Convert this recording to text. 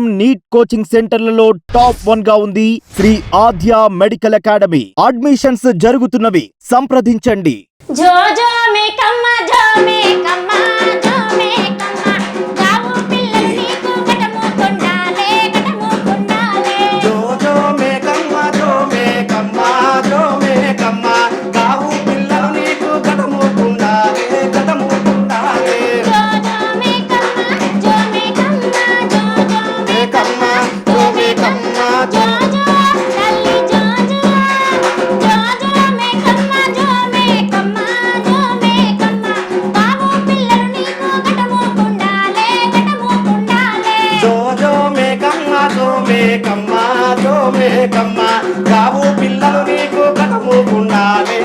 Neat coaching సెంటర్లలో top వన్గా ఉంది Shri Aadhya medical academy. Admissions జరుగుతున్నవి. సంప్రదించండి. లేకమ్మ కావు పిల్లలు నీకు కథము కుండాలే